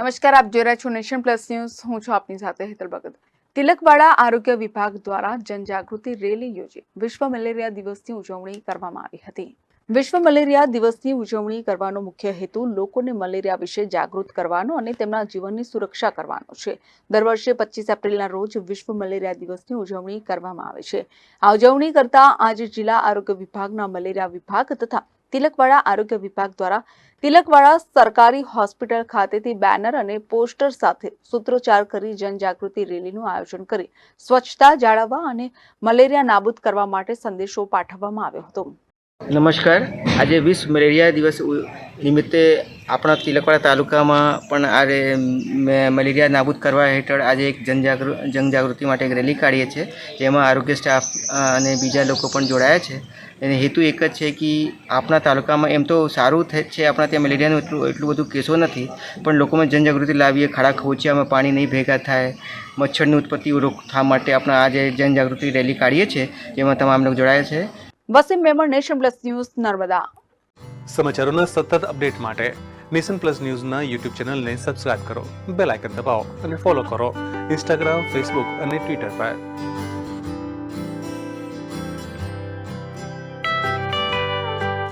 નમસ્કાર, આપ જોઈ રહ્યા છો નેશન પ્લસ ન્યૂઝ. હું છું આપની સાથે હેતલ ભગત. તિલકવાડા આરોગ્ય વિભાગ દ્વારા જનજાગૃતિ રેલી યોજી. વિશ્વ મલેરિયા દિવસની ઉજવણી કરવામાં આવી હતી. વિશ્વ મલેરિયા દિવસની ઉજવણી કરવાનો મુખ્ય હેતુ લોકોને મલેરિયા વિશે જાગૃત કરવાનો અને તેમના જીવનની સુરક્ષા કરવાનો છે. દર વર્ષે પચીસ એપ્રિલના રોજ વિશ્વ મલેરિયા દિવસની ઉજવણી કરવામાં આવે છે. આ ઉજવણી કરતા આજે જિલ્લા આરોગ્ય વિભાગના મલેરિયા વિભાગ તથા તિલકવાડા આરોગ્ય વિભાગ દ્વારા તિલકવાડા સરકારી હોસ્પિટલ ખાતેથી બેનર અને પોસ્ટર સાથે સૂત્રોચ્ચાર કરી જનજાગૃતિ રેલીનું આયોજન કરી સ્વચ્છતા જાળવવા અને મલેરિયા નાબૂદ કરવા માટે સંદેશો પાઠવવામાં આવ્યો હતો. નમસ્કાર. આજે વિશ્વ મલેરિયા દિવસ નિમિત્તે આપણા તિલકવાડા તાલુકામાં પણ આજે મલેરિયા નાબૂદ કરવા હેઠળ આજે એક જનજાગૃ જનજાગૃતિ માટે એક રેલી કાઢીએ છીએ. જેમાં આરોગ્ય સ્ટાફ અને બીજા લોકો પણ જોડાયા છે. અને હેતુ એક જ છે કે આપણા તાલુકામાં એમ તો સારું થ- છે આપણા ત્યાં મેલેરિયાનું એટલું એટલું બધું કેસો નથી પણ લોકોમાં જનજાગૃતિ લાવીએ ખાડા ખોચિયામાં પાણી નહીં ભેગા થાય મચ્છરની ઉત્પત્તિ રોકથામ માટે આપણે આજે જનજાગૃતિ રેલી કાઢીએ છીએ જેમાં તમામ લોકો જોડાયા છે. Wasim Memon nation plus news Narmada. સમાચારોના સતત અપડેટ માટે નેશન પ્લસ ન્યૂઝના યુટ્યુબ ચેનલને સબસ્ક્રાઇબ કરો બેલ આઇકન દબાવો અને ફોલો કરો ઇન્સ્ટાગ્રામ ફેસબુક અને ટ્વિટર પર.